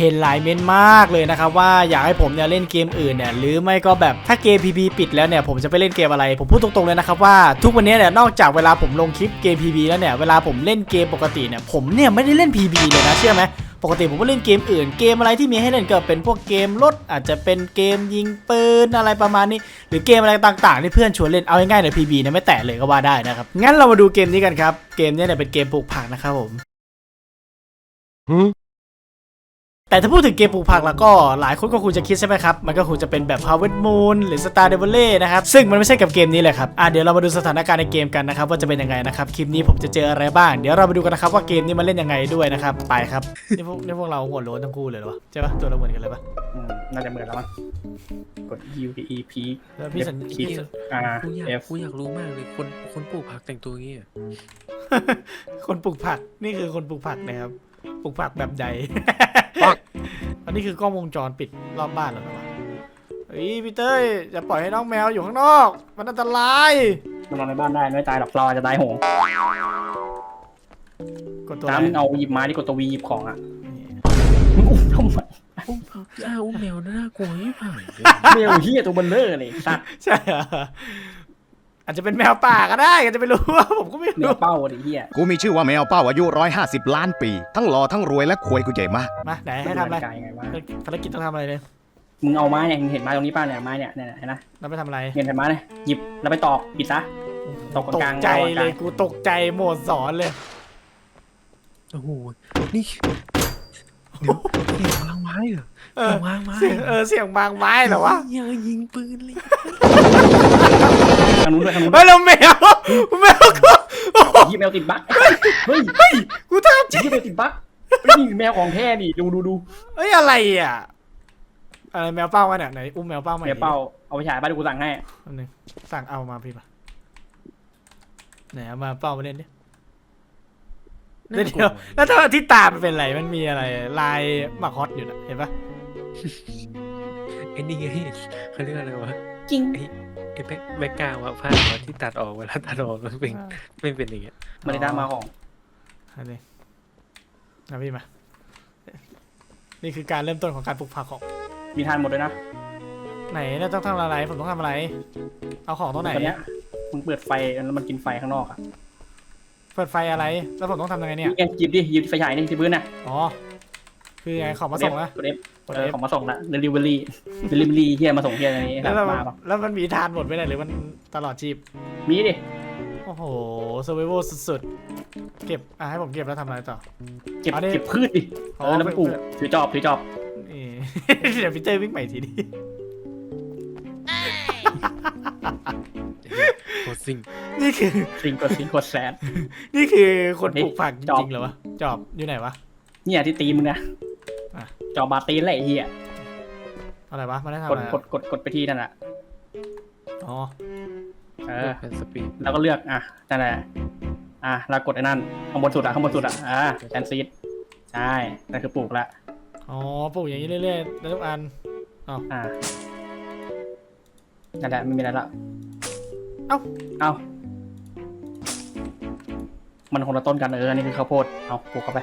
เห็นหลายเม้นต์มากเลยนะครับว่าอยากให้ผมเนี่ยเล่นเกมอื่นเนี่ยหรือไม่ก็แบบถ้าเกม PB ปิดแล้วเนี่ยผมจะไปเล่นเกมอะไร ผมพูดตรงๆเลยนะครับว่าทุกวันนี้เนี่ยนอกจากเวลาผมลงคลิปเกม PB แล้วเนี่ยเวลาผมเล่นเกมปกติเนี่ยผมเนี่ยไม่ได้เล่น PB เลยนะเชื่อไหมปกติผมก็เล่นเกมอื่นเกมอะไรที่มีให้เล่นก็เป็นพวกเกมรถอาจจะเป็นเกมยิงปืนอะไรประมาณนี้ หรือเกมอะไรต่างๆที่เพื่อนชวนเล่นเอาง่ายๆใน PB เนี่ยไม่แตะเลยก็ว่าได้นะครับงั้นเรามาดูเกมนี้กันครับเกมนี้เนี่ยเป็นเกมปลูกผักนะครับผม แต่ถ้าพูดถึงเกมปลูกผักแล้วก็หลายคนก็คงจะคิดใช่ไหมครับ มันก็คงจะเป็นแบบ Harvest Moon หรือ Star d e v l e นะครับ ซึ่งมันไม่ใช่กับเกมนี้เลยครับอะเดี๋ยวเรามาดูสถานการณ์ในเกมกันนะครับว่าจะเป็นยังไงนะครับ คลิปนี้ผมจะเจออะไรบ้าง เดี๋ยวเรามาดูกันนะครับว่าเกมนี้มันเล่นยังไงด้วยนะครับ ไปครับ นี่พวกนี่พวกเราหัวโล้นทั้งคู่เลยเหรอวะใช่ปะตัวเราเหมือนกันเลยปะอืมน่าจะเหมือนแล้วมั้งกด U P E P แล้วพี่สัญคลิปพี่ R กูอยาก F กูอยากรู้มากเลยคนคนปลูกผักแต่งตัวอย่างงี้อะคนปลูกผักนี่คือคนปลูกผักนะครับปลูกผักแบบใด อันนี้คือกล้องวงจรปิดรอบบ้านเหรอวะเฮ้ยพี่เต้ยจะปล่อยให้น้องแมวอยู่ข้างนอก มันอันตรายมันนอนในบ้านได้ไม่ตายหรอกเราอาจจะตายโหงกดตัวอะไรน้ำเอาหยิบไม้ที่กดตัววีหยิบของอะมึงอุ้มทำไมอุ้มถ้าอุ้มแมวน่ากลัวยิ่งผ่านเลยเมลเฮียตัวเบลเลอร์เลยสัตว์ใช่เหรอ อาจจะเป็นแมวป่าก็ได้อาจจะไม่รู้ว่าผมก็ไม่เมรู้ลเป้าดิเฮียกูมีชื่อว่าแมวเป้าอายุ 150 ล้านปี ทั้งหล่อทั้งรวยและควยกูใหญ่มาก มาไหนให้ทำอะไรกายยังไงวะภารกิจต้องทำอะไรเลยมึงเอาไม้เนี่ยมึงเห็นไม้ตรงนี้ป่ะเนี่ยไม้เนี่ยเนี่ยเห็นนะเราไปทำอะไรเห็นไม้เนี่ยหยิบแล้วไปตอกปิดซะ ตกตกลากงๆใจระหว่างกเลลางยกูตกใจโหมดสอนเลยโอ้โหนี่เดี๋ยวเสียงวางไม้เหรอเอเสีอยงวางไม้เสียงเออเสียงบางไม้เหรอวะยังยิงปืนเลยทางนู้นด้วยทางนู้นด้เฮ้วยยเราแมวแมวกูยี่แมวติดบั๊กเฮ้ยเฮ้ยกูทำจริงยี่แมวติดบั๊กเฮ้ยนี่แมวของแท้นี่ดูดูดูเฮ้ยอะไรอะอะไรแมวเป้ามาเนี่ยไหนอุ้มแมวเป้ามาแมวเป้าเอาไปฉายบ้านกูสั่งให้อันนึงสั่งเอามาพี่ปะไหนเอามาเป้ามาเล่นดิ เดี๋ยวเดี๋ยวแล้วถ้าที่ตามันเป็นอะไรมันมีอะไร ลายหมักฮอตอยู่นะเห็นปะไอ้นี่ไงเขาเรียกอะไรวะจริง ไอ้ไอ้แบ็คแบ็คกราวด์อะผ้าอะที่ตัดออกเวลาตัดออกมันเป็นไม่เป็นอย่างเงี้ยมาได้มาของ อันนี้นะพี่มา นี่คือการเริ่มต้นของการปลูกผักของ มีทานหมดเลยนะไหนเราต้องทำอะไรผมต้องทำอะไร เอาของตรงไหน ตอนเนี้ยมึงเปิดไฟแล้วมันกินไฟข้างนอกอะ เปิดไฟอะไรแล้วผมต้องทำยังไงเนี่ยนี่ไงหยิบดิหยิบไฟฉายนี่ที่พื้นน่ะอ๋อคือไงของมาส่งนะ กด F กดเออ F ของมาส่งละ delivery delivery เฮียมาส่งเฮียอะไรนี้แล้วเรามาปะแล้วมันมีทานหมดไปไหนหรือมันตลอดชีพมีดิโอ้โห survival สุดๆเก็บอะให้ผมเก็บแล้วทำอะไรต่อ เก็บเอาดิเก็บพืชดิอ๋เอออแล้วไปปลูกถือจอบถือจอบนี่ เดี๋ยวพีเตอร์วิ่งใหม่ทีนี้ ซิงนี่คือสิงกดสิงกดแซด นี่คือคนปลูกผักจจอบ ริงๆเหรอวะ จอบอยู่ไหนวะ เนี่ยที่ตีมึงนะอะ จอบบาตีนแหละไอ้เฮียอะไรวะมาได้ทำกอะดไรกดกดกดไปที่นั่นแหละอ๋อเอเออ เป็นสปีดแล้วก็เลือกอะนั่นแหละอะแล้วกดไอ้นั่นข้างบนสุดอะข้างบนสุดอะอ่าแซนซีดใช่นั่นคือปลูกละอ๋อปลูกอย่างนี้เรื่อยๆแล้วทุกอัน อ่านั่นแหละไม่มีอะไรละ เอ้า เอ้ามันคนละต้นกันเอออันนี้คือข้าวโพด เอาปลูกเข้าไป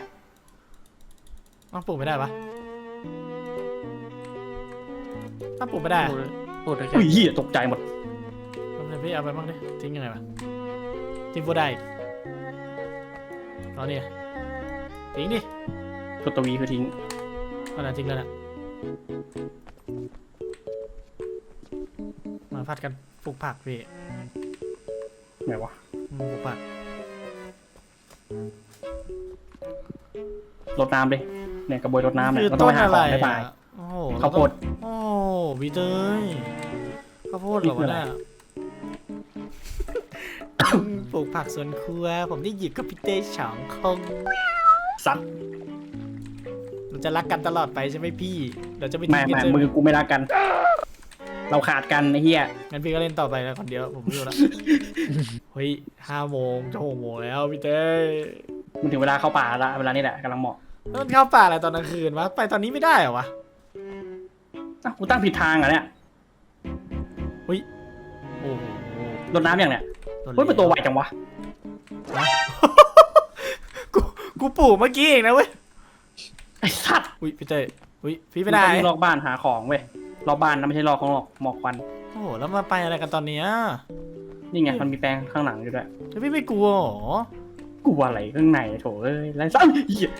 เอ้าปลูกไม่ได้ปะถ้าปลูกไม่ได้อะพูดพูดได้แค่อุ้ยเหี้ยตกใจหมดเอาไปพี่เอาไปบ้างดิ ทิ้งยังไงวะทิ้งพูดได้อีกเอาเนี่ยทิ้งดิกดตัววีคือทิ้ง เอาละทิ้งแล้วนะมาพัดกัน ปลูกผักพี่ไหนวะอืมปลูกผักรดน้ำดิเนี่ยกระบวยรดน้ำเนี่ยคือเราต้อต้งนไปหาอะขไรองไม่ตายอะโอ้โหข้าวโพด โอ้วีเตยข้าวโพดเหรอนี่คือวะอะไรเนี่ยปลูกผักสวนครัว ผมได้หยิบกับพี่เต้สองคงสัตว์เราจะรักกันตลอดไปใช่ไหมพี่ เราจะไม่แม่ทิ้งกันแม่ใช่ไหมมือกูไม่รักกัน เราขาดกันไอ้เหี้ยงั้นพี่ก็เล่นต่อไปแล้วคนเดียวผมไม่อยู่ละเฮ้ยห้าโมงจะหกโมงแล้วพี่เต้มันถึงเวลาเข้าป่าละเวลานี้แหละกำลังเหมาะแล้วมันเข้าป่าอะไรตอนกลางคืนวะ ไปตอนนี้ไม่ได้เหรอวะ อ้าวกูตั้งผิดทางเหรอเนี่ยโอ้โหรดน้ำอย่างเนี่ยโดนเฮ้ยเป็นตัวไวจังวะกูกูปลูกเมื่อกี้เองนะเว้ย ไอ้สัตว์อุ้ยพี่เต้อุ้ยพี่ไปไหนมึงต้องวิ่งรอบบ้านหาของเว้ย รอบบ้านนะไม่ใช่รอบของหรอกหมอกควันโอ้โหแล้วมาไปอะไรกันตอนเนี้ยนี่ไงมันมีแปลงข้างหลังอยู่ด้วยแล้วพี่ไม่กลัวเหรอกูอะไรข้างในโถเอ้ยไรซ้ำเหี้ย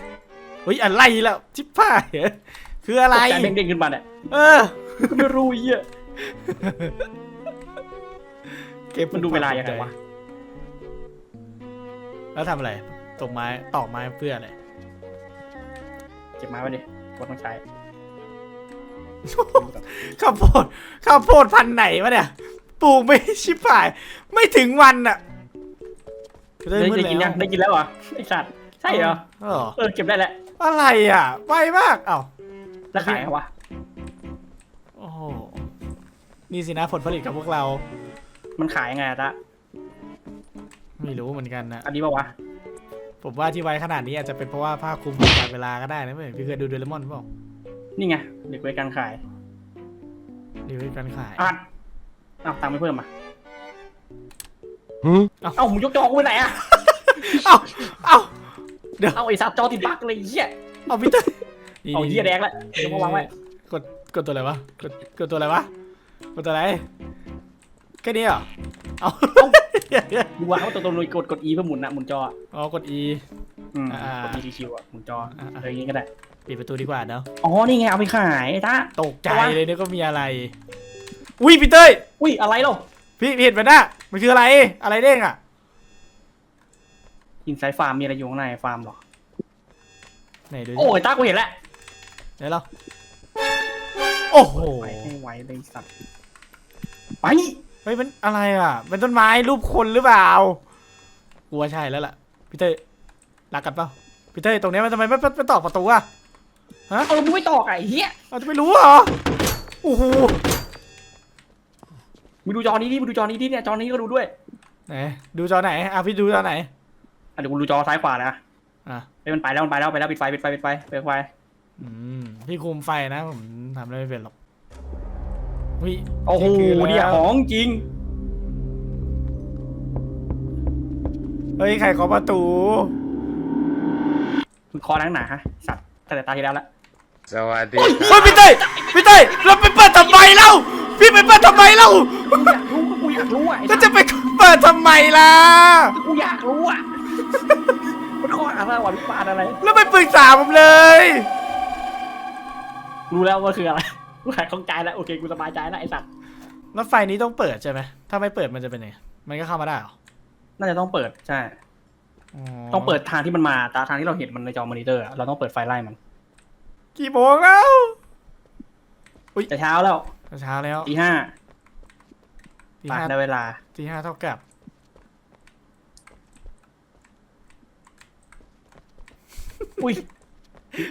เฮ้ยอะไรแล้วชิบพ่ายเหรอคืออะไรตกใจเด้งๆขึ้นมาเนี่ยเออกูไม่รู้เหี้ยเก็บมันดูเวลายังไงวะแล้วทำอะไรตกไม้ตอกไม้เพื่ออะไรเก็บไม้ไว้ดิกดต้องใช้ ข้าวโพดข้าวโพดพันธุ์ไหนวะเนี่ยปลูกไม่ชิบหาย ไม่ถึงวันอะได้ได้กินยังได้กินแล้วเหรอไอสัตว์ใช่เหรอเออเออเก็บได้แล้วอะไรอะไวมากเอ้าแล้วขายเหรอวะโอ้โหนี่สินะผลผลิตกับพวกเรา มันขายยังไงอะตะไม่รู้เหมือนกันนะอันนี้ปะวะผมว่าที่ไวขนาดนี้อาจจะเป็นเพราะว่าผ้าคลุมการเวลาก็ได้นะเว้ยพี่เคยดูเดลมอนเปล่า นี่ไงเด็กไว้การขายดีวิการขายอัดเอาตังค์ไม่เพิ่มอะหืมเอ้ามึงยกจอกูไปไหนอะเอ้าเอ้าเอาไอ้สัตว์จอติดบั๊กเลยเหี้ยเอาพี่เต้ยนี่เอาเหี้ยแดงแล้วเดี๋ยวมาวางไว้กดกดตัวอะไรวะกดกดตัวอะไรวะกดตัวอะไรแค่นี้เหรอเอาดูว่าเขาตัวตัวนุยกดกด E เพื่อหมุนนะหมุนจออะอ๋อกด E อืมอ่ากด E คิวอะหมุนจออ่าอะไรอย่างงี้ก็ได้ ปิดประตูดีกว่าเนาะอ๋อนี่ไงเอาไปขายไอ้ตาตกใจเอาวะเลยนึกว่ามีอะไร อุ้ยพี่เต้ยอุ้ยอะไรเล่าพี่พี่เห็นมันน่ะมันคืออะไร อะไรเด้งอะอินไซด์ฟาร์มมีอะไรอยู่ข้างในฟาร์มเหรอไหนดูดิโอ้ยตากูเห็นแล้วไหนเราโอ้โหไปให้ไวเลยสัตว์ไปเฮ้ยมันอะไรอะเป็นต้นไม้รูปคนหรือเปล่ากลัวใช่แล้วล่ะพี่เต้ยรักกันเปล่าพี่เต้ยตรงเนี้ยมันทำไมไม่ไม่ไม่ตอกประตูอะ เอามึงไม่ตอกอะไอ้เหี้ยเราจะไม่รู้เหรอ โอ้โห มึงดูจอนี้ดิมึงดูจอนี้ดิเนี่ยจอนี้ก็ดูด้วยไหน ดูจอไหน อะพี่ดูจอไหน อะเดี๋ยวกูดูจอซ้ายขวานะอะไปมันไปแล้วมันไปแล้วไปแล้วปิดไฟปิดไฟปิดไฟปิดไฟอืม พี่คุมไฟนะผมทำอะไรไม่เป็นหรอกวิโอ้โหนี่คือแล้วเนี่ยของจริงเฮ้ยใครเคาะประตู มึงคอนังหนาฮะสัตว์ตั้งแต่ตาที่แล้วละ สวัสดีเฮ้ยพี่เต้ยพี่เต้ยเราไปเปิดทำไมเล่าพี่ไปเปิดทำไมเล่ากูอยากรู้ก็กูอยากรู้อะไอ้ก็สัตว์จะไปเปิดทำไมล่ะกูอยากรู้อะมันข้อหาอะไรวะพิปานอะไร แล้วไปปรึกษาผมเลย รู้แล้วว่าคืออะไรกูหายข้องใจแล้วโอเคกูสบายใจแล้วไอ้สัตว์แล้วไฟนี้ต้องเปิดใช่ไหมถ้าไม่เปิดมันจะเป็นไงมันก็เข้ามาได้เหรอน่าจะต้องเปิดใช่ ต้องเปิดทางที่มันมาตาทางที่เราเห็นมันในจอมอนิเตอร์อะเราต้องเปิดไฟไล่มัน กี่โมงแล้วแต่เช้าแล้วเช้าแล้วตีห้าตีปาห้าได้เวลาตีห้าเท่ากับอุ้ย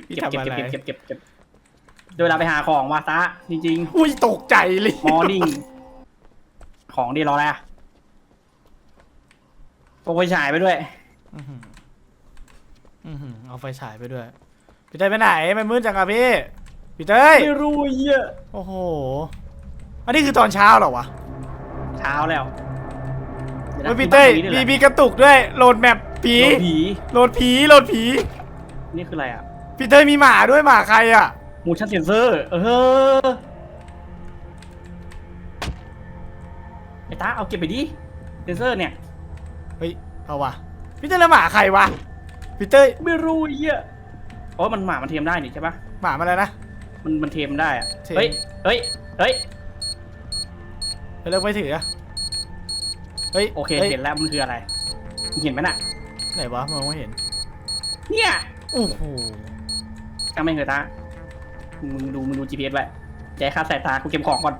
พี่เก็บทำเก็บอะไรเก็บเก็บเก็บเก็บได้เวลาไปหาของว่ะตาจริงอุ้ยตกใจเลยๆมอร์นิ่งของดีรออะไรอะโปรไฟฉายไปด้วยอื้อหืออื้อหือเอาไฟฉายไปด้วย พี่เต้ยไปไหนมันมืดจังอะพี่พี่เต้ยไม่รู้เหี้ยอะโอ้โหอันนี้คือตอนเช้าเหรอวะเช้าแล้วเฮ้ยพี่เต้ยมีมีกระตุกด้วยโหลดแมปผีผีโหลดผีโหลดผีนี่คืออะไรอะพี่เต้ยมีหมาด้วยหมาใครอะมูชั่นเซนเซอร์เออไอ้ตาเอาเก็บไปดิเซนเซอร์เนี่ยเฮ้ยเอาวะพี่เต้ยแล้วหมาใครวะพี่เต้ยไม่รู้เหี้ย เพราะมันหมามันเทมได้นี่ใช่ปะหมามาแล้วนะ มันมันเทมได้อะเทมเฮ้ยเฮ้ยเฮ้ยไปเลิกไม่ถืออะเฮ้ยโอเคฮ้ยเห็นแล้วมันคืออะไรมึงเห็นไหมน่ะ ไหนวะมองไม่เห็นเนี่ยโอ้โหจำไม่เคยตามึงดูมึงดู GPS ไว้ใจคาดสายตากูเก็บของก่อน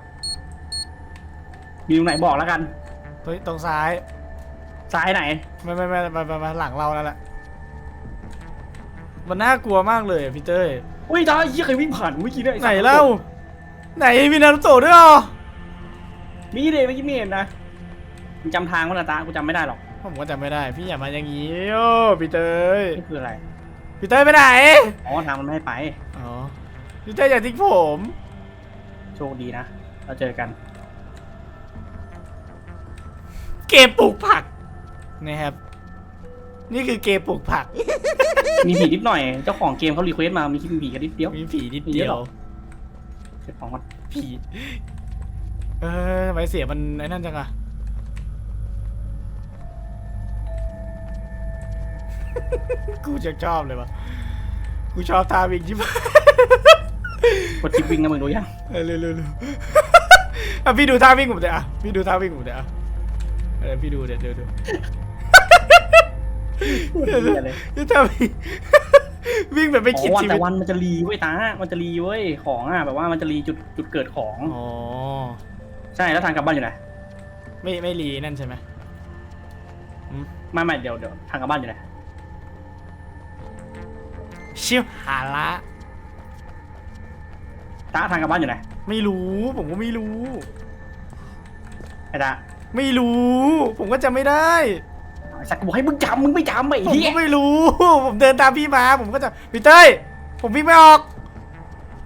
มีตรงไหนบอกแล้วกัน เฮ้ยตรงซ้ายซ้ายไหน ไม่ไม่ไม่ไม่ไม่ไม่หลังเราแล้วแหละ มันน่ากลัวมากเลยอะพี่เต้ยอุ้ยตาไอ้เหี้ยเคยวิ่งผ่านกูเมื่อกี้เนี่ยไหนเล่า ไหนมีนารุโตะด้วยเหรอมีเลยเมื่อกี้ไม่เห็นนะมึงจำทางว่านะตากูจำไม่ได้หรอกผมก็จำไม่ได้พี่อย่ามาอย่างนี้โอ้พี่เต้ยนี่คืออะไร พี่เต้ยไปไหนอ๋อทางมันไม่ให้ไป อ๋อพี่เต้ยอย่าทิ้งผมโชคดีนะ เราเจอกัน เกมปลูกผักนะครับ นี่คือเกมปลูกผัก มีผีนิดหน่อย เจ้าของเกมเขารีเควสต์มามีคิดมีผีกันนิดเดียวมีผีนิดมีเยเดียอะวหรอเก็บของมันผี เออทำไมเสียงมันไอ้นั่นจังอะกูจะชอบเลยวะกูชอบทาวิ่งชิบหายกดชิปวิ่งนะมึงดูยังเออเร็วเร็วเร็วอะพี่ดูท่าวิ่งผมเดี๋ยวอะพี่ดูท่าวิ่งผมเดี๋ยวอะเออพี่ดูเดี๋ยวเดี๋ยว ดูเหี้ยเลยนี่ท่าวิ่งวิ่งแบบไม่อ๋คิดอวันชีวิแต่ตวันมันจะรีเว้ยตา มันจะรีเว้ยของอะแบบว่ามันจะรีจุดจุดเกิดของ อ๋อใช่แล้วทางกลับบ้านอยู่ไหนไม่ไม่รีนั่นใช่ไหมไม่ไม่เดี๋ยวเดี๋ยวทางกลับบ้านอยู่ไหนชิวหาละตาทางกลับบ้านอยู่ไหนไม่รู้ผมก็ไม่รู้ ไอ้ตาไม่รู้ ผมก็จำไม่ได้ ไอ้สักกูบอกให้มึงจำมึงไม่จำไอ้ผมเหี้ยก็ไม่รู้ ผมเดินตามพี่มาผมก็จะพี่เต้ยผมวิ่งไม่ออก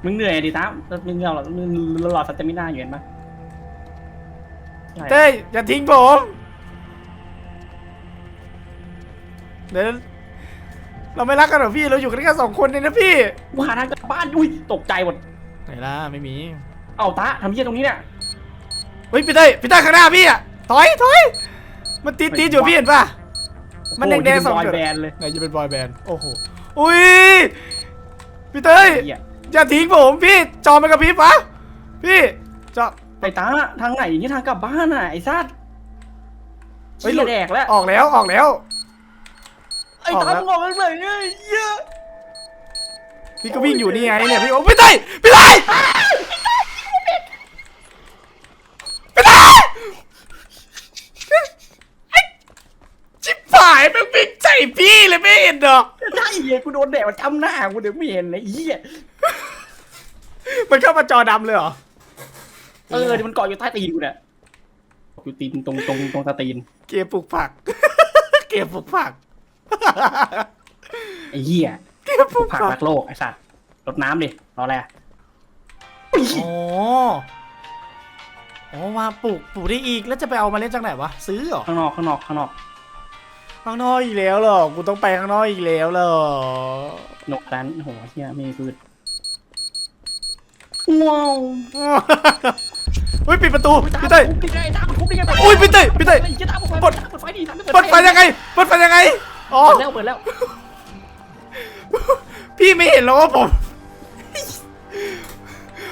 มึงเหนื่อยดิตาแล้วมึงเรามึงรอสเตมิน่าอยู่เห็นปะใช่เต้ยอย่าทิ้งผมเดี๋ยวเราไม่รักกันเหรอพี่เราอยู่กันแค่สองคนเองนะพี่กูหาทางกลับบ้านอุ้ยตกใจหมดไหนล่ะไม่มีเอาตาทำเหี้ยตรงนี้เนี่ย เฮ้ยพี่เต้ยพี่เต้ยข้างหน้าพี่อะถอยถอยมันตีตีอยู่พี่เห็นป่ะ มันแดงๆสองบอยจุดแบนด์เลยไหนจะเป็นบอยแบนด์โอ้โหอุ้ยพี่เต้ยไอ้เหี้ยอย่าทิ้งผมพี่จอมันกับพี่ปะพี่จอไอ้ตาทางไหนนี่ทางกลับบ้านอะไอ้ซัดเฮ้ยเหี้ยแดกแล้วออกแล้วออกแล้ว ไอ้ออกตาแล้ว มึงออกเลยเนี่ยเหี้ยพี่ก็วิ่งอยู่นี่ไงเนี่ยพี่โอ้พี่เต้ยพี่เต้ยพี่เต้ย ชิบหายแม่งวิ่งใส่พี่เลยไม่เห็นดอก ใช่เหี้ยกูโดนแดดมันจำหน้ากูเดี๋ยวไม่เห็นเลยไอ้เหี้ยมันเข้ามาจอดำเลยเหรอ เออเดี๋ยวมันเกาะอยู่ใต้ตีนกูเนี่ยอยู่ตีนตรงตรงตรงตาตีนเกมปลูกผัก เกมปลูกผัก ไอ้เหี้ยเกมปลูกผักผักรักโลกไอ้สัตว์รดน้ำดิรออะไรอะอุ๊ยอ๋ออ๋อมาปลูกปลูกได้อีกแล้วจะไปเอามาเล่นจากไหนวะ ซื้อเหรอ ข้างนอกข้างนอกข้างนอก ข้างนอกอีกแล้วเหรอ กูต้องไปข้างนอกอีกแล้วเหรอ นกนั้นโอ้โหเหี้ยไม่มีพืชว้าวเฮ้ยปิดประตูพี่เต้ยทุบได้ไงตามันทุบได้ไงอุ้ยพี่เต้ยพี่เต้ยไอ้เหี้ยตาปเปิดดเปิดไฟดิตาม่เปิดไฟยังไงเปิดไฟยังไงอ๋อเปิดแล้วเปิดแล้ว พี่ไม่เห็นหรอกว่าผม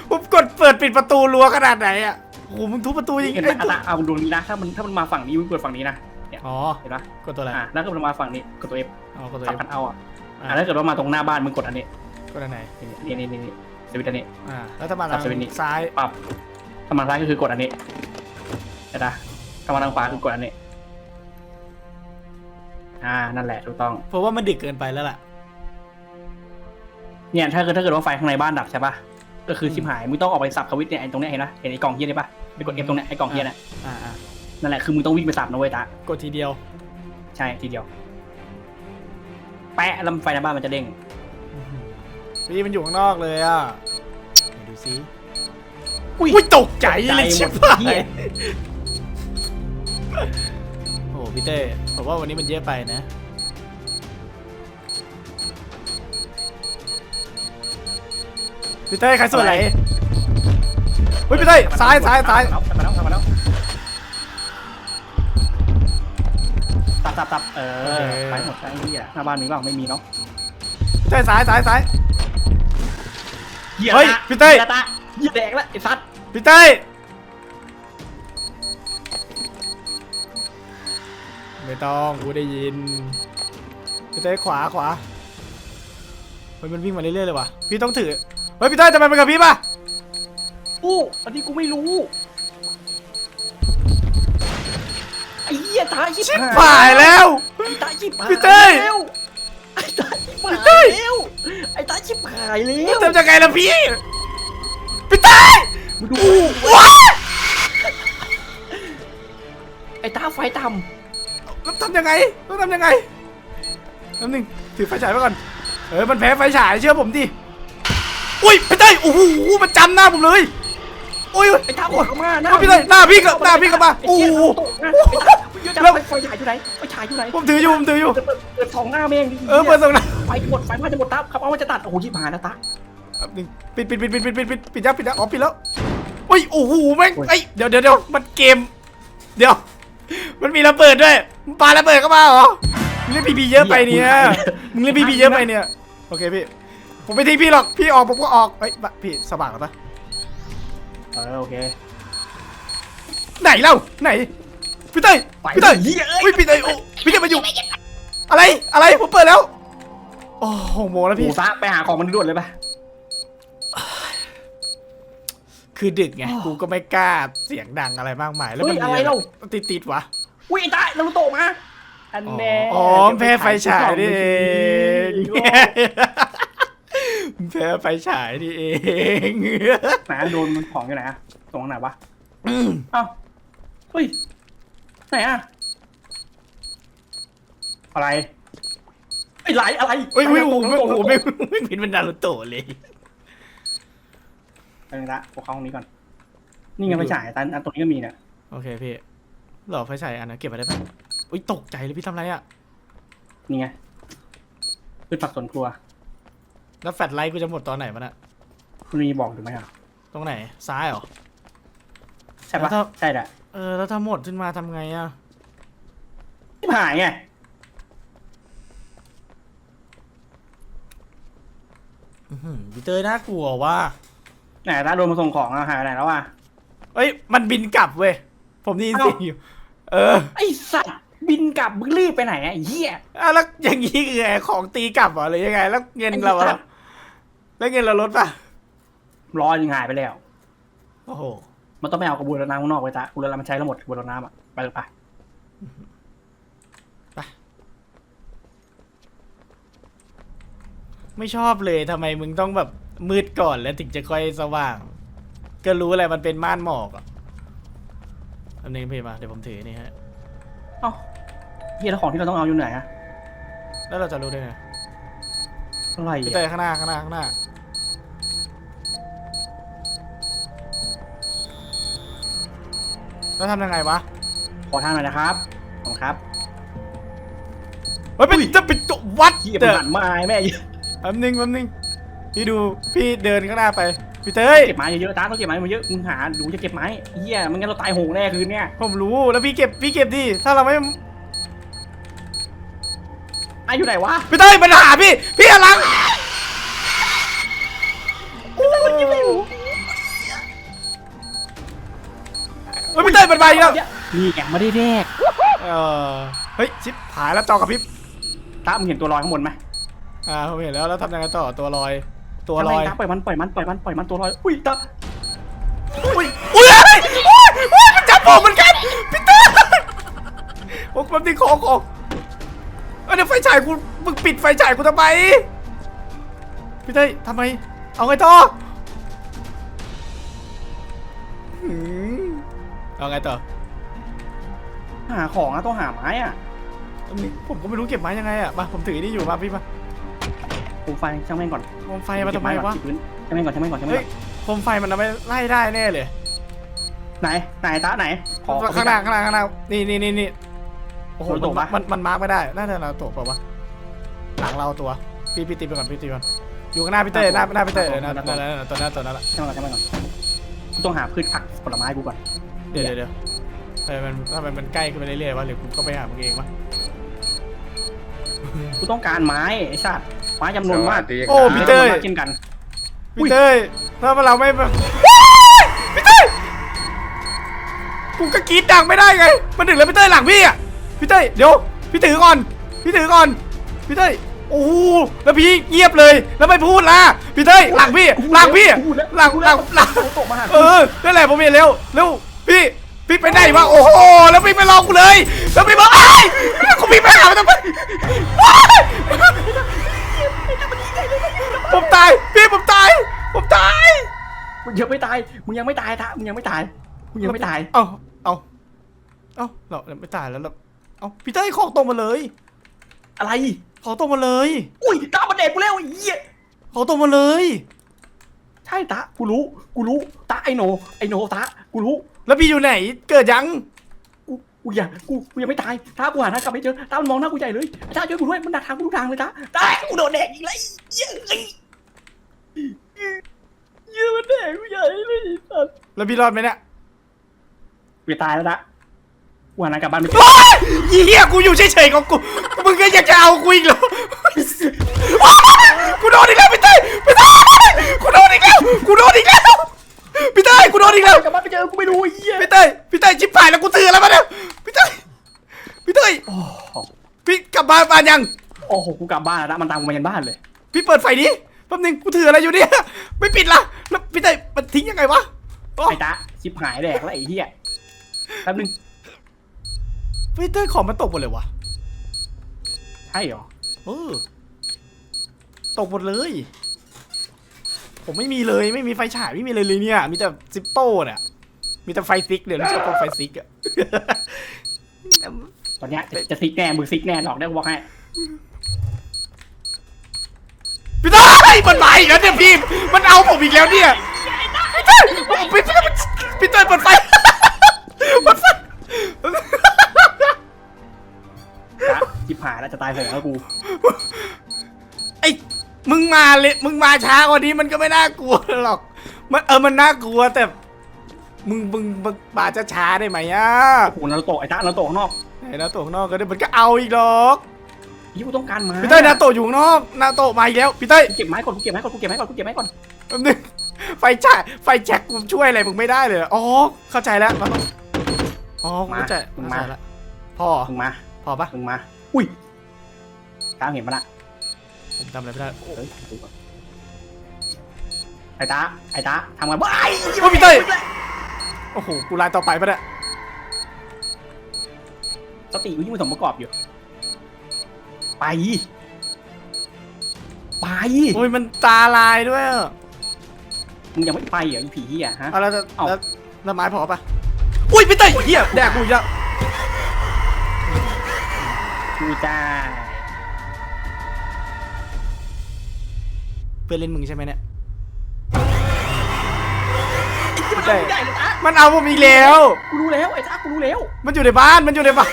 ผมกดเปิดปิดประตูรัวขนาดไหนอะโอ้โหมึงทุบประตูยังเห็นไงไหมตาเอาดูนี้นะถ้ามันถ้ามันมาฝั่งนี้มึงเปิดฝั่งนี้นะเนี่ย อ๋อเห็นปะกดตัวอะไรอะแล้วก็มันมาฝั่งนี้กดตัว F อ๋อกดตัว สับเอคันเอาอะอ่าอะถ้าเกิดว่ามาตรงหน้าบ้านมึงกดอันนี้กดอันไหนนี่นี่นี่นี่สวิตช์อันนี้ อ่าแล้วถ้ามาสัทาบสวิตช์นี้งซ้ายปรับถ้ามาซ้ายก็คือกดอันนี้เห็นปะถ้ามาทางขวาคือกดอันนี้ อ่านั่นแหละถูกต้อง เพราะว่ามันดึกเกินไปแล้วล่ะ เนี่ยถ้าเกิดถ้าเกิดว่าไฟข้างในบ้านดับใช่ปะก็คืออมชิบหายมึงต้องออกไปสับสวิตช์เนี่ยไอ้ตรงเนี้ยเห็นปะเห็นไอ้กล่องเฮียนี่ปะไปกด F ตรงเนี้ยไอ้กล่องเฮียน่ะอ่าอ่า นั่นแหละคือมึงต้องวิ่งไปสับนะเว้ยตากดทีเดียว ใช่ทีเดียว แปะแล้วไฟในบ้านมันจะเด้งพี่มันอยู่ข้างนอกเลยอะไหนดูซิอุ้ยอุ้ยตกใจเลยตกใจหมดชิบหาเหี้ยยโอ้โหพี่เต้ผมว่าวันนี้มันเยอะไปนะพี่เต้ใครส่วนไหนเฮ้ยพี่เต้ซ้ายซ้ายซ้ายทำมาแล้วทำมาแล้ว ตับตับตับเออไปหมดไอ้เหี้ยหน้าบ้านมีบ้างไม่มีเนาะพี่เต้ซ้ายซ้ายซ้ายหี้เฮ้ยตาพี่เต้ยหี้ตาเหี้ยแดงแล้วไอ้สัตว์พี่เต้ไม่ต้องกูได้ยินพี่เต้ขวาขวาเฮ้ยมันวิ่งมาเรื่อยๆเลยว่ะพี่ต้องถือเฮ้ยพี่เต้ทำไมเป็นกับพี่ป่ะอู้อันนี้กูไม่รู้ หี้ยตายชิบชิบหายหายแล้ว ไอ้ตายชิบหายพี่เต้ยแล้วไอ้ตายชิบหายพี่เต้ย แล้วไอ้ตายชิบหายแล้วทำยังไงล่ะพี่พี่เต้มึงดูว้าไอ้ตาไฟต่แล้วทำยังไงต้องทำยังไงน้ำหนึ่งถือไฟฉายไว้ก่อนเออมันแพ้ไฟฉายเชื่อผมดิอุ้ยพี่เต้ยโอ้โหมันจำหน้าผมเลยอุ้ยำไอ้ตาขวามาหน้าพี่เต้ยหน้าพี่กับหน้าพี่กับมาไอ้โอ้เหี้ยโหตกนะไอ้ตา จะแล้วไฟไฟฉายอยู่ไหนไฟฉายอยู่ไหนผมถืออยู่ผมถืออยู่เปิดเปิดเปิดสองหน้าแม่งดิเออเปิดตรงนั้นไฟจะหมดไฟว่าจะหมดตับครับเอาว่าจะตัดโอ้โหยิบหายแล้วตาปิดปิดปิดปิดปิดปิดปิดปิดยังปิดยังอ๋อปิดแล้วอุ้ยโอ้โหแม่งไอยเดี๋ยวเดี๋ยวเดี๋ยวมันเกม เดี๋ยว มันมีระเบิดด้วยมึงปาระเบิดเข้ามาเหรอมึงเล่นพีพีเยอะไปเนี่ยมึงเล่นพีพีเยอะไปเนี่ยโอเคพี่ผมไม่ทิ้งพี่หรอกพี่ออกผมก็ออกเฮ้ยบะพี่สว่างแล้วปะเออโอเคไหนเล่าไหน พี่เต้ยไปพี่เต้ยเหี้ยเอ้ยอุ้ยพี่เต้ยโอ้พี่เต้ยมาอยู่ อะไรอะไรผมเปิดแล้วโอ้โหโมงแล้วโอ้พี่โหตาไปหาของมันด่วนเลยปะคือดึกไงกูก็ไม่กล้าเสียงดังอะไรมากมายแล้วเฮ้มันยมีอะไรเรา ติดติดๆวะอุ้ยไอ้ตาเราโตะมาอันแน่อ๋อแพ้ไฟฉายนี่เองแพ้ไฟฉายนี่เองไหนโดนมันของอยู่ไหนอะตรงไหนวะอืมเอ้าเฮ้ย ไหนอะอะไรไอ้ไหลอะไรเอ้ยอุ้ยโอ้โหตรงไม่ตรงโอ้โหตรงไม่ไม่ผิดเป็นนารูโตะเลยไปเลยละพวกเขาห้องนี้ก่อน นี่ไงไฟฉายแต่อันตรงนี้ก็มีเนี่ยโอเคพี่หล่อไฟฉายอันนั้นเก็บไว้ได้ปะอุ้ยตกใจเลยพี่ทำอะไรอะนี่ไงพืชผักสวนครัว แล้วแฟลชไลท์กูจะหมดตอนไหนวะน่ะคุณมีบอกถูกไหมอะตรงไหนซ้ายเหรอใช่ปะแล้วถ้า ใช่แหละ เออ แล้วถ้าหมดขึ้นมาทำไงอะ ที่หายไงอื้อหือพี่เตยน่ากลัวว่ะไหนตาโดนมาส่งของอะหายไปไหนแล้วอะเอ้ย มันบินกลับเว้ย ผมได้ยินเสียงอยู่ เออไอสัตว์บินกลับมึงรีบไปไหนอะไอ้เหี้ย อะแล้วอย่างนี้คือไงของตีกลับเหรอหรือยังไง แล้วเงินเราไอ้สัอะตว์ แล้วเงินเราลดป่ะ รอยังหายไปแล้ว โอ้โห มันต้องไปเอากระบวนน้ำข้างนอกไปจ้ะกระบวนน้ำมันใช้แล้วหมดกระบวนน้ำอะไปเลยไปไม่ชอบเลยทำไมมึงต้องแบบมืดก่อนแล้วถึงจะค่อยสว่าง ก็รู้อะไรมันเป็นม่านหมอกอะอันนี้พี่มาเดี๋ยวผมถือนี่ฮะเอ้าเหี้ยแล้วของที่เราต้องเอาอยู่ไหนอะแล้วเราจะรู้ได้ไงอะไรพี่อะเต้ยข้างหน้าข้างหน้าข้างหน้า แล้วทำยังไงวะขอทางหน่อยนะครับขอบคุณครับเฮ้ยเป็นจะเป็นจวัดเหี้ยเด้มันอหันมาไอ้แม่แป๊บนึงแป๊บนึงพี่ดูพี่เดินข้างหน้าไปพี่เต้ยเก็บไม้เยอะๆตาต้องเก็บไม้มาเยอะมึงหาดูจะเก็บไม้เหี้ยไม่งั้นเราตายโหงแน่คืนเนี้ยผมรู้แล้วพี่เก็บพี่เก็บดิถ้าเราไม่ไอ้อยู่ไหนวะพี่เต้ยปัญหาพี่พี่อะไร มันไปแล้วนี่แกไม่ได้แดกเออเฮ้ยชิปหายแล้วจอกับพริบตามึงเห็นตัวลอยข้างบนไหมอ่าผมเห็นแล้วแล้วทำยังไงต่อตัวลอย ตัวทำลไมอยตาปล่อยมันปล่อยมันปล่อยมันปล่อยมันตัวลอยอุ้ยตาอุ้ยอุ้ยเฮ้ยอุ้ยอุ้ยมันจับผมเหมือนกันพี่เต้ยโอ้แป๊บนึงขอขอเอ้ยเดี๋ยวไฟฉายกูมึงปิดไฟฉายกูทำไมพี่เต้ยทำไม เอาไงต่อ เอาไงต่อหาของอะต้องหาไม้อะอันนี้ผมก็ไม่รู้เก็บไม้ยังไงอะมาผมถือนี่อยู่มาพี่มาโคมไฟช่างแม่งก่อนโคมไฟมาทำไมวะเก็บก่อนที่พื้นช่างแม่งก่อนช่างแม่งก่อนช่างแม่เฮ้งยก่อนโคมไฟมันเอาไปไล่ได้แน่เลย ไหนไหนตาไหนขอข้างหน้าข้างหน้าข้างหน้านี่นี่นี่นี่โอ้โหโดนตมักนปะมันมันมาร์กไม่ได้น่าจะเราตกเปล่าวะหลังเราตัวพี่พี่ตีไปก่อนพี่ตีก่อนอยู่ข้างหน้าพี่เต้หน้าหน้าพี่เต้เลยนะนั่นนั่นนั่นตัวนั้นตัวนั้นแหละช่างแม่งก่อนช่างแม่งก่อนกูต้องหาพืชผักผลไม้กูก่อน เดี๋ยวเดี๋ยวเดี๋ยวทำไมมันทำไมมันใกล้ขึ้นไปเรื่อยๆวะหรือกูก็ไปหามึงเองวะกูต้องการไม้ไอ้สัตว์ไม้จำนวนมากโอ้พี่เต้ยกินกันพี่เต้ยถ้าเราไม่แบบพี่เต้ยกูก็กรีดดังไม่ได้ไง มันถึงแล้วพี่เต้ยหลังพี่อะพี่เต้ยเดี๋ยวพี่ถือก่อน พี่ถือก่อนพี่เต้ยโอ้โหแล้วพี่เงียบเลยแล้วไม่พูดล่ะพี่เต้ยหลังพี่หลังพี่หลังหลังหลัง ตกมาหาเออ นั่นแหละผมเห็นเร็วเร็ว พี่ พี่ไปไหนวะ โอ้โห แล้วพี่ไม่รอกูเลย แล้วพี่บอกไอ้ยกูพี่ไปหามันทำไมว้ายผมตาย พี่ผมตาย ผมตาย มึงยังไม่ตาย มึงยังไม่ตายทะมึงยังไม่ตาย มึงยังไม่ตาย เอาเอาเอาเราไม่ตายแล้วเราเอาพี่เต้ยของตรงมาเลย อะไร ของตรงมาเลย อุ้ยตามันเด็กกูแล้วไอ้เหี้ยของตรงมาเลย ใช่ตากูรู้ กูรู้ตาไอโน ไอโนตากูรู้ แล้วพี่อยู่ไหน เกิดยัง กูกูอย่ากูกูยังไม่ตายถ้ากูหาทางกลับไม่เจอถ้ามันมองหน้ากูใหญ่เลยถ้าช่วยกูด้วยมันดักทางกูทุกทางเลยจ้าตายกูโดนแดกอีกแล้วเย้ยเย้ยมันแดกกูใหญ่เลยสัสแล้วพี่รอดไหมเนี่ยกูจะตายแล้วนะกูหาทางกลับบ้านไม่เจอโอ๊ยอีเหี้ยกูอยู่เฉยๆของกู มึงก็ยังจะเอากูอีกเหรอโอ๊ยกูโดนอีกแล้วพี่เต้ยพี่เต้ยกูโดนอีกแล้ว กูโดนอีกแล้ว พี่เต้ยกูโดนอีกแล้วกลับบ้านไม่เจอกูไม่รู้ไอ้เหี้ยพี่เต้ยพี่เต้ยชิบหายแล้วกูถืออะไรมาเนี่ยพี่เต้ยพี่เต้ยโอ้โหพี่กลับบ้านบ้านยัง โอ้โหกูกลับบ้านแล้วนะมันตามกูมายันบ้านเลยพี่เปิดไฟดิแป๊บนึงกูถืออะไรอยู่เนี่ยไม่ปิดละแล้วพี่เต้ยมันทิ้งยังไงวะโอ้ไอ้ตาชิบหายแดกแล้วไอ้เหี้ยแป๊บนึงพี่เต้ยของมันตกหมดเลยวะใช่เหรอเออตกหมดเลย ผมไม่มีเลยไม่มีไฟฉายไม่มีเลยเลยเนี่ย มีแต่ซิปโป้เนี่ยมีแต่ไฟซิกเดี๋ยวนี้ชอบเอาไฟซิกอะตอนเนี้ยจะจะซิกแน่มือซิกแน่หรอกได้กูบอกให้พี่เต้ยมันมาอีกแล้วเนี่ยพี่มันเอาผมอีกแล้วเนี่ยพี่เต้ยพี่เต้ยพี่เต้ยเปิดไฟเปิดไฟตาชิบหายแล้วจะตายโหงแล้วกูไอ้ มึงมาเลยมึงมาช้ากว่านี้มันก็ไม่น่ากลัวหรอก มันเออมันน่ากลัวแต่ มึงมึงมึงมาจะช้าๆได้ไหมอะโอ้โหนารูโตะไอ้ตานารูโตะข้างนอกไหนนาโตะข้างนอกก็ได้มันก็เอาอีกหรอกยี่กูต้องการไม้พี่เต้ยนาโตะอยู่ข้างนอกนาโตะมาอีกแล้วพี่เต้ยกูเก็บไม้ก่อนกูเก็บไม้ก่อนกูเก็บไม้ก่อนกูเก็บไม้ก่อนแป๊บนึงไฟฉายไฟแจ็คกูช่วยอะไรมึงไม่ได้เลยอ๋อเข้าใจแล้วมันต้องอ๋อเข้าใจเข้าใจแล้วพอมึงมา พอปะมึงมา อุ้ยตามเห็นปะล่ะ ผมทำอะไรไม่ได้เฮ้ยดูก่อนไอ้ตาไอ้ตาทำกันบ้าไอ้โอ้พี่เต้ยโอ้โหกูลายต่อไปปะเนี่ยสติกูยิ่งผสมประกอบอยู่ ไป ไป โอ้ยมันตาลายด้วยอะมึงยังไม่ไปเหรอไอ้ผีเหี้ยฮะ เอาแล้วจะเอ้า แล้วแล้วไม้พอปะอุ้ยพี่เต้ยเหี้ยแดกกูอีกแล้ว กูจ้า พื่อนเล่นมึงใช่ไหมเนี่ยกูจะใหญ่เลยตามันเอาผมอีกแล้ว กูรู้แล้วไอ้ตากูรู้แล้วมันอยู่ในบ้าน มันอยู่ในบ้าน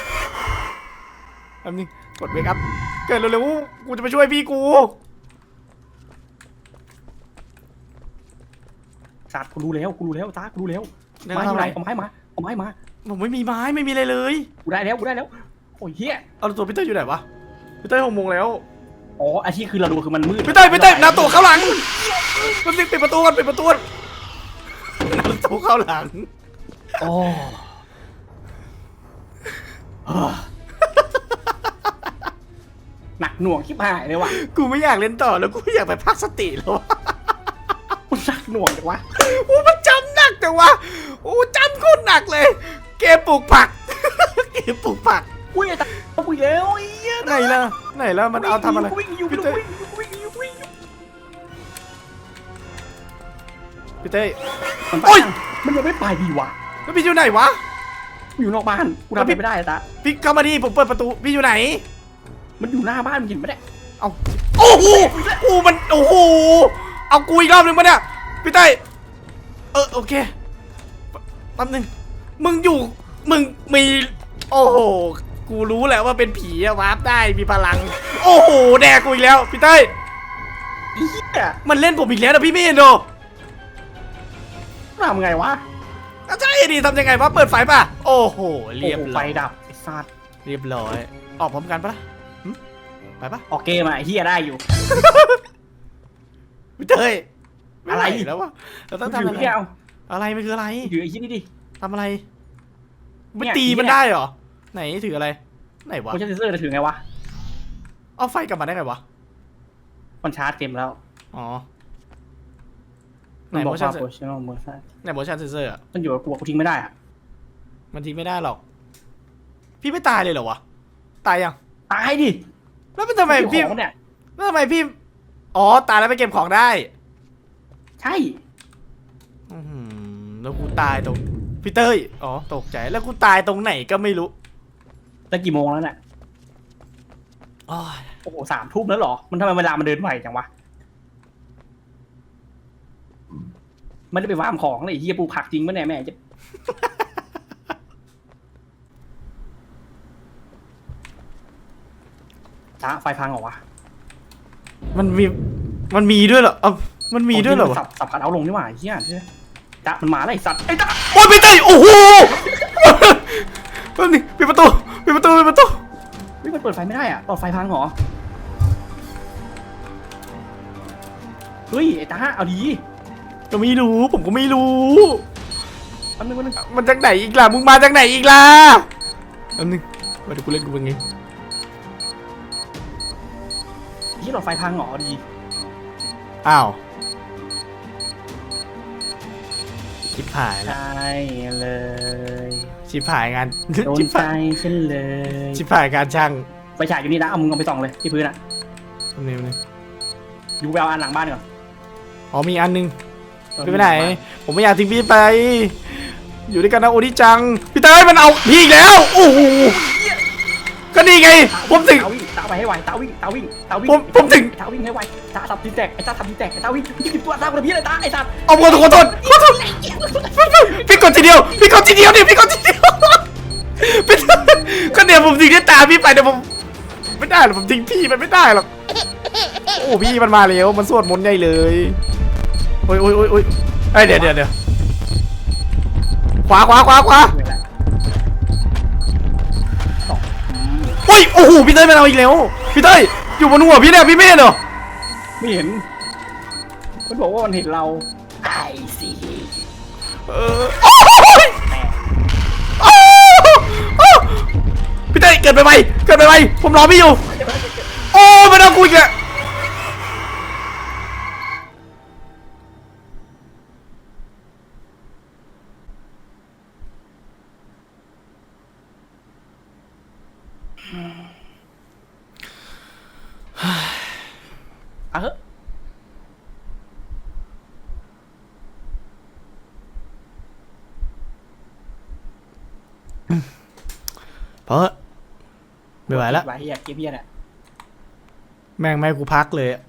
แป๊บนึงกดเวครับเกิดเร็วๆ กูจะไปช่วยพี่กู สัตว์กูรู้แล้วกูรู้แล้วตากูรู้แล้วเดี๋ยวไม้อทำยู่อะไรไหนเอาไม้มาเอาไม้มาผมไม่มีไม้ ไม่มีอะไรเลย กูได้แล้วกูได้แล้วโอ้ยเฮียเอาแล้วตัวพี่เต้ยอยู่ไหนวะพี่เต้ยหกโมงแล้ว อ๋อไอ้ที่คือเราดูคือมันมืดพี่เต้ยพี่เต้ยนาโตะเข้าหลังแป๊บนึงปิดประตูก่อนปิดประตูก่อนนาโตะเข้าหลังโอ้หนักหน่วงชิบหายเลยว่ะกูไม่อยากเล่นต่อแล้วกูอยากไปพักสติแล้วอะมันหนักหน่วงจังวะโอ้มันจำหนักแต่ว่าโอ้จำโคตรหนักเลย เกมปลูกผัก เกมปลูกผัก อุ้ยไอ้ตาเอากูอีกแล้วไอ้เหี้ยไหนล่ะไหนล่ะมันเอาทำอะไรกูวิ่งอยู่กูวิ่งอยู่กูวิ่งอยู่กูวิ่งอยู่พี่เต้ยมันไปโอ้ยมันยังไม่ไปดีวะแล้วพี่อยู่ไหนวะกูอยู่นอกบ้านกูทำอะไรไม่ได้ไอ้ตาพี่เข้ามาดิผมเปิดประตูพี่อยู่ไหน มันอยู่หน้าบ้านมึงเห็นไหมเนี่ยเอาโอ้โหกูมันโอ้โหเอากูอีกรอบหนึ่งปะเนี่ยพี่เต้ยเออโอเคแปแป๊บหนึงมึงอยู่มึงมีโอ้โห กูรู้แหละว่าเป็นผีอะวาร์ปได้มีพลัง โอ้โหแดกกูอีกแล้วพี่เต้ยไอ้เหี้ยมันเล่นผมอีกแล้วนะพี่ไม่เห็นเหรอทำไงวะอะใช่ดิทำยังไงวะเปิดไฟป่ะ โอ้โหเรียบโอ้โหร้ไฟอยดับไอ้สัตว์เรียบร้อย ออกพร้อมกันปะล่ะหึไปปะออกเกมอะไอ้เหี้ยได้อยู่ พี่เต้ยม่อะไรหวแล้ววะเราต้องถืทำออะไรเนี่ยเอาอะไรมันคืออะไรถือไอ้ชิ้นนี้ดิทำอะไรมันเนี่ยตีเนี่ยมันได้เหรอ ไหนถืออะไร ไหนวะโมชั่นเซนเซอร์จะถือไงวะ เอาไฟกลับมาได้ไงวะ มันชาร์จเกมแล้ว อ๋อ ไหนมันบอก motion ว่า sensor positional motion ไหน motion sensor อะมันอยู่กับกูกูทิ้งไม่ได้อะมันทิ้งไม่ได้หรอก พี่ไม่ตายเลยเหรอวะ ตายยัง ตายดิแล้วมันทำไมพี่ของเนี่ย แล้วทำไมพี่ อ๋อ ตายแล้วไปเก็บของได้ ใช่ อื้อหือแล้วกูตายตรงพี่เต้ย อ๋อ ตกใจ แล้วกูตายตรงไหนก็ไม่รู้ แต่กี่โมงแล้วเนี่ยโอ้ยโอ้หสามทุ่มแล้วหรอ มันทำไมเวลามันเดินไหวจังวะไม่ได้ไปว่ามของเลยเฮียปูผักจริงปะเนี่ยแม่จะจ้าไฟพังหรอวะมันมี มันมีด้วยเหรอเอามันมีด้วยเหรอสับสับขาเอาลงนี่หว่าเฮียเชื่อจ้ามันมาแล้วไอ้สัตว์ไอ้จ้าโอ้ยไม่ได้โอ้โห แป๊บนึงปิดประตู ปิดประตูปิดประตูเฮ้ยมันเปิดไฟไม่ได้อะต่อดไฟพังเหรอ เฮ้ยไอ้ตาเอาดีก็ไม่รู้ ผมก็ไม่รู้ แป๊บนึงแป๊บนึงมันจากไหนอีกล่ะ มึงมาจากไหนอีกล่ะอันนึงมาดูกูเล่นกูเป็นไง ที่หลอดไฟพังเหรอเอาดีอ้าวชิบหายละใช่เลย ชิบหายงานโดนชิบใจหายฉันเลยชิบหายการช่างไฟฉายอยู่นี่นะ เอามึงเอาไปส่องเลยที่พื้นอะอันนี้อันนี้อยู่ไปเอาอันหลังบ้านก่อนอ๋อมีอันนึงพี่ไปไหน ผมไม่อยากทิ้งพี่ไป อยู่ด้วยกันนะโอนิจัง พี่เต้ยมันเอาพี่อีกแล้วโอ้โหก็นี่ไง ผมถึง ตาวิ่งตาไปให้ไวตาวิ่งตาวิ่งตาวิ่งผมผมถึง ตาวิ่งให้ไวตาทับทีแตกไอ้ตาทับทีแตกไอ้ตาวิ่งยิงตัวตาคนละพี่เลยตาไอ้สัตว์เอาขอโทษขอโทษขอโทษพี่กดทีเดียวพี่กดทีเดียวดิพี่กดทีเดียว พี่ก็เดี๋ยวผมถึงได้ตามพี่ไปเดี๋ยวผม ไม่ได้หรอกผมทิ้งพี่มันไม่ได้หรอกโอ้พี่มันมาแล้วมันสวดมนต์ใหญ่เลยโอ้ยโอ้ยโอ้ยโอ้ยเอ้ยเดี๋ยวเดี๋ยวเดี๋ยวขวาขวาขวาขวาสองอืมโอ้ยโอ้โหพี่เต้ยมันเอาอีกแล้วพี่เต้ยอยู่บนหัวพี่เนี่ยพี่ไม่เห็นเหรอไม่เห็นมันบอกว่ามันเห็นเราไอ้สิเออ เกิดไปไหมเกิดไปไหมผมรอพี่อยู่ โอ้ไม่ต้องกูอีกอะะไม่ไหวแล้วไหวเฮียเกมเฮียเนี่ยแม่งไม่ให้กูพักเลยอะ